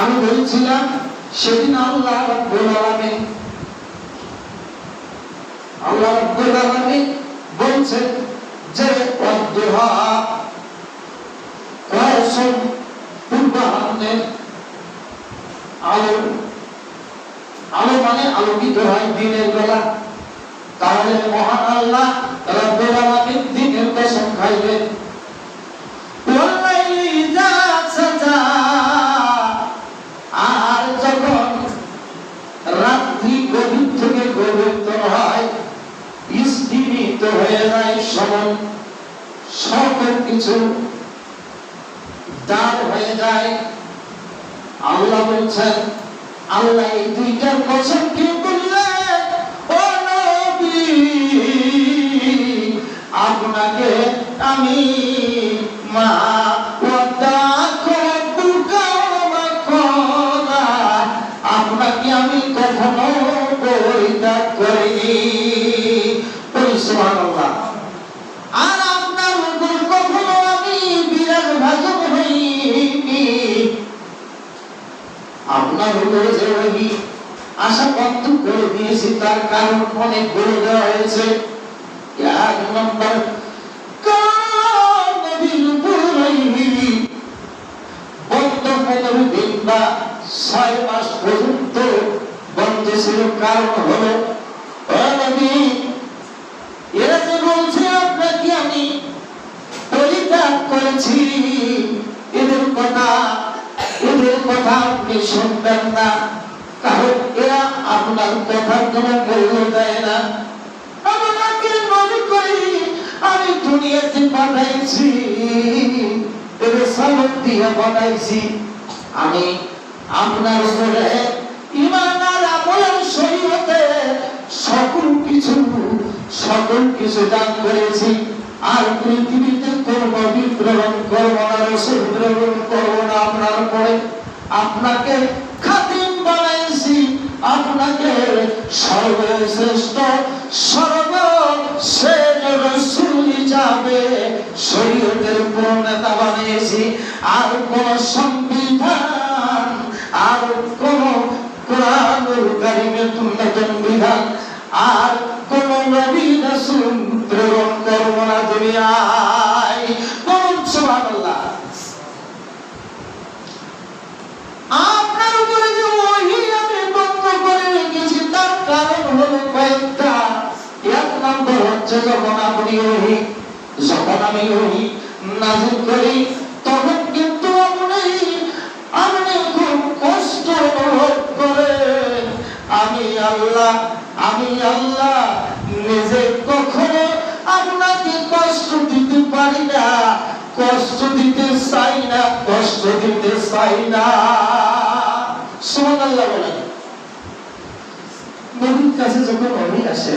আমি বলছিলাম, সেদিন আল্লাহ রব্বুল আল্লাহ রব্বুল আলামিন বলছেন যে, অদ্দুহা কসম পূর্বাহ্নের আলো আলো মানে আলোকিত হয় দিনের বেলা। তাহলে মহান আল্লাহ রব্বুল আলামিন দিনের কসম খাইবেন কিছু দান হয়ে যায়। আল্লাহ বলছেন, আল্লাহ এই দুইটার কসম কি করলেন ও নবী, আপনাকে আমি মা দিয়েছি তার কারণ অনেক বলে দেওয়া হয়েছে। এক নম্বর বন্ধ পনেরো দিন বা ছয় মাস পর্যন্ত বন্ধ ছিল। এদের কথা এদের কথা আপনি শুনবেন না। আপনার কথা কোনো মূল্য দেয় না। আপনাকে মনে করি, আমি দুনিয়াতে এদের সামক দিয়ে পাঠাইছি আমি আপনার উপরে ইমান আর আমলের শরীয়তে সকল কিছু সকল কিছু দান করেছি। আর পৃথিবীতে করব বিগ্রহণ করব না, রসুল গ্রহণ করব না আপনার পরে আপনাকে বানাইছি আপনাকে সর্বশ্রেষ্ঠ সর্বশেষ রসুল হিসাবে শরীয়তের প্রণেতা বানিয়েছি। আর কোন সংবিধান, আর কোন কোরআনুল কারিমের নতুন বিধান, আর কোন নবী রাসূল প্রেরণ করব না দুনিয়ায় যখন আপনি ওহী যখন আমি ওহী নাযিল করি তখন কিন্তু আপনি আপনি খুব কষ্ট অনুভব করেন। আমি আল্লাহ আমি আল্লাহ, নিজে কখনো আপনাকে কষ্ট দিতে পারি না, কষ্ট দিতে চাই না, কষ্ট দিতে চাই না। সুবহানাল্লাহ বলেন। নবীর কাছে যখন নবী আসে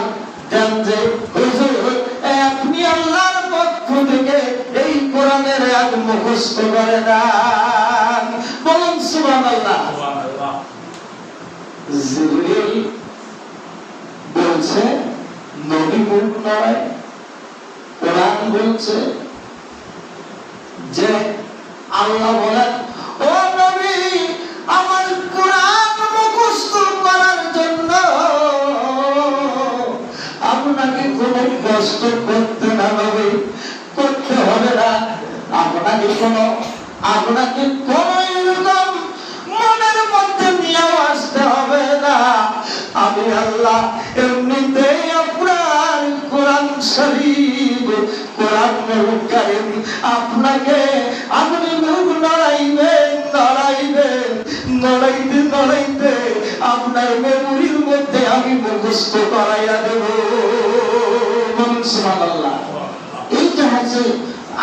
উপর প্রেশার দেন যে আপনি আল্লাহর পক্ষ থেকে এই কোরআনের এক মুখস্থ করে দেন। বলুন সুবহানাল্লাহ। জিবরিল বলছে নবী মুখ নয় বলছে যে আল্লাহ বলেন ও নবী আমার কোরআন কষ্ট করতে না হবে, করতে হবে না। আপনাকে কোনো আপনাকে কোনো এরকম মনের মধ্যে নিয়ে আসতে হবে না। আমি আল্লাহ এমনিতেই আপনার কোরআন শরীফ, কোরআন কারিম আপনাকে আপনি মুখ নড়াইবেন নড়াইবেন নড়াইতে নড়াইতে আপনার মেমোরির মধ্যে আমি মুখস্থ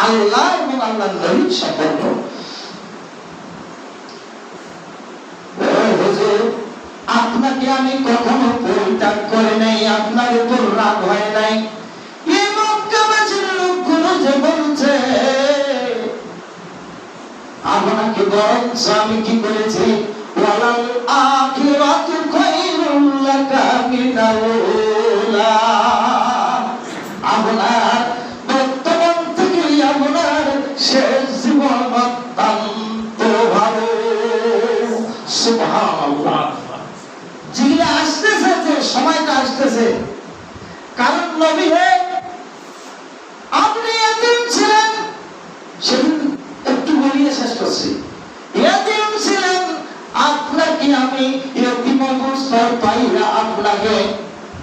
আল্লাহ এবং নবীর সম্পর্ক আপনাকে আমি কখনো পরিত্যাগ করে নাই, আপনার উপর রাগ হয় নাই। যে আপনাকে বরঞ্চ আমি কি করেছি?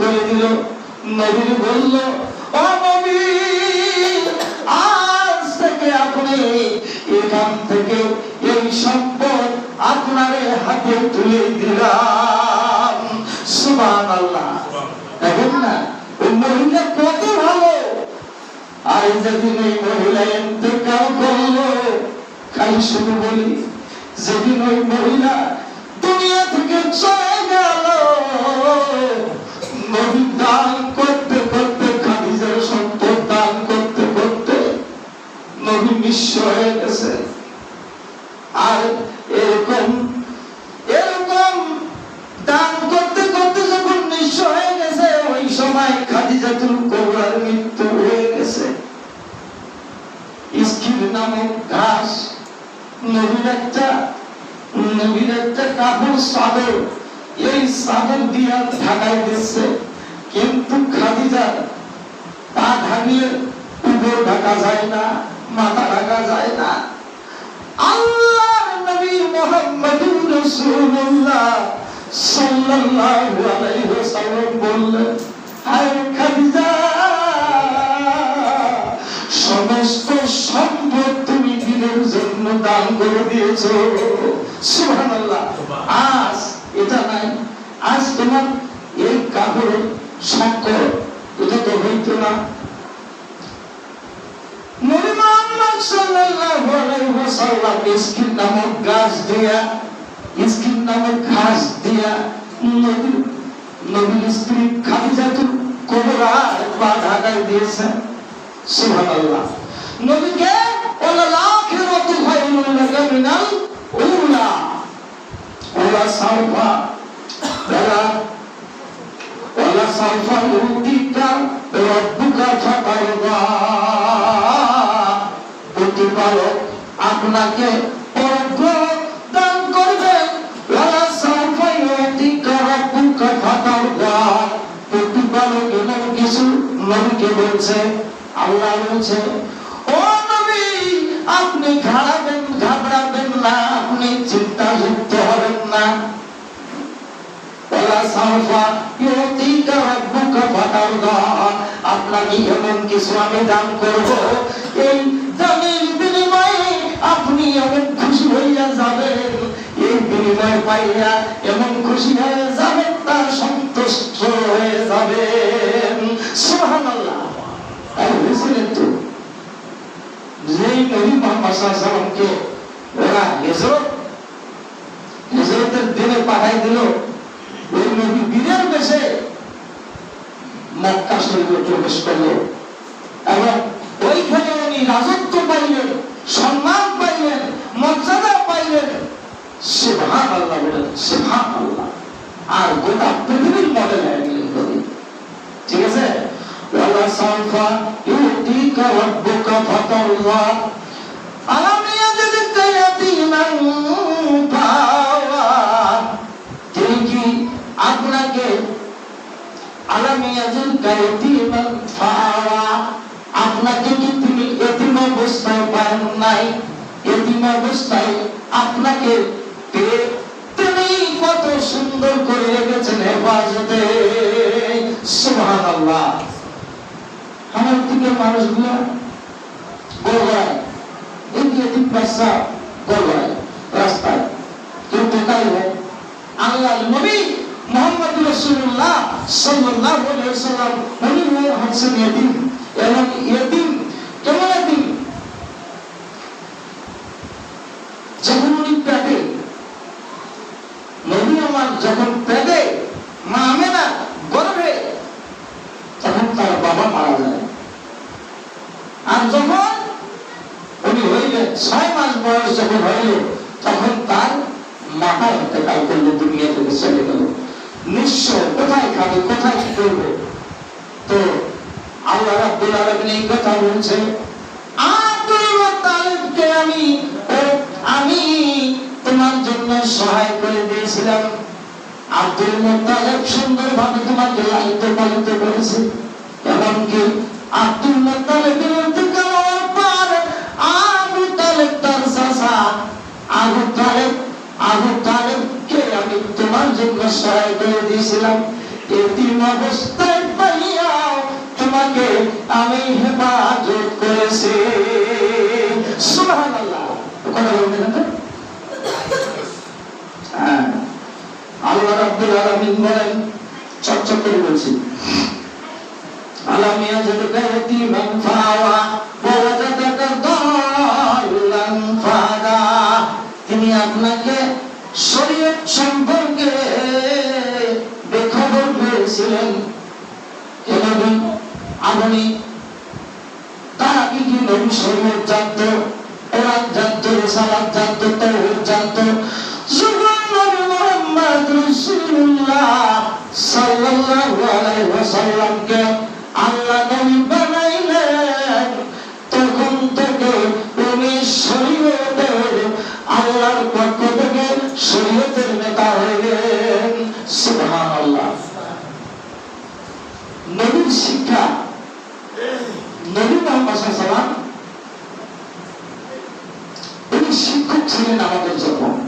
করে দিল নবীর বলল, ও নবী, আজ থেকে আপনি এখান থেকে এই সম্পদ আপনার হাতে তুলে দিলাম। সুবহান আল্লাহ দেখেন না ওই মহিলা কত ভালো। আর যেদিন ওই মহিলা ইন্তেকাল করল খালি শুধু বলি যেদিন ওই মহিলা নিঃস্ব হয়ে গেছে আর এরকম এরকম দান করতে করতে যখন নিঃস্ব হয়ে গেছে ওই সময় খাদিজাতুল কুবরার মৃত্যু হয়ে গেছে। ইস্কির নামক ঘাস, নবীর একটা নবীর একটা কাপড় চাদর, এই চাদর দিয়া ঢাকাই দিচ্ছে। কিন্তু খাদিজা, পা ঢাকলে উপর ঢাকা যায় না। মাথা ঢাকা যায় না। আল্লাহর নবী মুহাম্মদুর রাসূলুল্লাহ সাল্লাল্লাহু আলাইহি ওয়াসাল্লাম বললেন, হায় খাদিজা, সমস্ত সম্পদ তুমি দিনের জন্য দান করে দিয়েছ। সুবহানাল্লাহ, আজ এটা নাই। আজ তোমার এই কাপড়ের সংকট এটা তো হইতো না নবী মুহাম্মদ সাল্লাল্লাহু আলাইহি ওয়াসাল্লাম ইসকিন নামক গাছ দিয়া ইসকিন নামক ঘাস দিয়া নবী, নবীর স্ত্রী খাদিজাতুল কুবরা পা ঢাকায় দিয়েছেন সুবহানাল্লাহ। নবীকে ওয়ালাল আখিরাতু খায়রুল লাকা মিনাল উলা। ওলা সাউফা ওলা ওলা সাউফা ইউতিকা রাব্বুকা ফাতারদা। প্রতিপালক আপনাকে এমন কিছু আপনাকে এমন কিছু আমি দান করব। এই আপনি এমন খুশি হইয়া যাবেন এই বিনিময় পাইয়া এমন খুশি হয়ে যাবেন তার সন্তুষ্ট হয়ে শরীফে প্রবেশ করল। এবং ওইখানে উনি রাজত্ব পাইলেন, সম্মান মর্যাদা পাইলেন সুবহান আল্লাহ বলেন সুবহান আল্লাহ আর গোটা পৃথিবীর মডেল হয়ে ঠিক আছে? ওয়ালা সাউফা ইউতিকা রাব্বুকা ফাতাল্লাহ আপনাকে আপনাকে কি তিনি এতিম অবস্থায় পান নাই? অবস্থায় আপনাকে কত সুন্দর করে রেখেছেন হেফাজতে। সুবহানাল্লাহ। আমার দিকে মানুষগুলো গড়ায় এই যে এতিম বাচ্চা গড়ায় রাস্তায়। কেউ হয় আল্লাহ নবী মোহাম্মদ রাসূলুল্লাহ সাল্লাল্লাহু আলাইহি ওয়াসাল্লাম উনি হচ্ছেন ইয়েতিম এবং ইয়েতিম কেমন ইয়েতিম যখন উনি পেটে নবী আমার যখন পেটে মা আমেনা গর্ভে, তখন তার বাবা মারা যায়। আর যখন উনি হইলেন ছয় মাস বয়স যখন হইল, তখন তার মাথা ইন্তেকাল করল দুনিয়া থেকে চলে গেল। নিঃস্ব কোথায় খাবে, কোথায় কি করবে? তো আল্লাহ রাব্বুল আলামিন এই কথা বলছে আব্দুল আমি আমি তোমার জন্য সহায় করে দিয়েছিলাম। আব্দুল মুত্তালিব সুন্দরভাবে তোমাকে লালিত পালিত করেছে এমনকি আব্দুল মুত্তালিবের তোমাকে আমি হেফাজত করেছি সুবহানাল্লাহ কথা বলবেন না তো? হ্যাঁ আল্লাহ রাব্বুল আলামিন বলেন চকচক করে বলছি আলাম ইয়াজুদকা ইয়াতীমান ফাওয়া ওয়া ওয়াজাদাকা দাল্লান ফাদা, তিনি আপনাকে শরীয়ত সম্পর্কে বেখবর এভাবে আপনি তারা কি কি নবী শরীয়ত জানতো, কোরআন জানতো, রিসালাত জানতো, তাওহীদ জানতো রাসূলুল্লাহ সাল্লাল্লাহু আলাইহি তখন থেকে উনি শরীয়তের, আল্লাহর পক্ষ থেকে শরীয়তের নেতা হইলেন। সুবহানাল্লাহ। নবীর শিক্ষা। নবী মোহাম্মদ সাল্লাম উনি শিক্ষক ছিলেন আমাদের জন্য।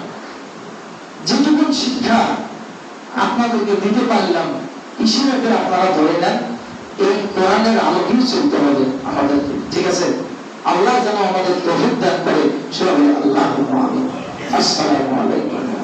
শিক্ষা আপনাদেরকে দিতে পারলাম হিসেবে আপনারা ধরে নেন? এই কোরআনের আলোকেই চলতে হবে আমাদেরকে, ঠিক আছে? আল্লাহ যেন আমাদের তৌফিক দান করে, সেভাবে আল্লাহ আসসালামু আলাইকুম।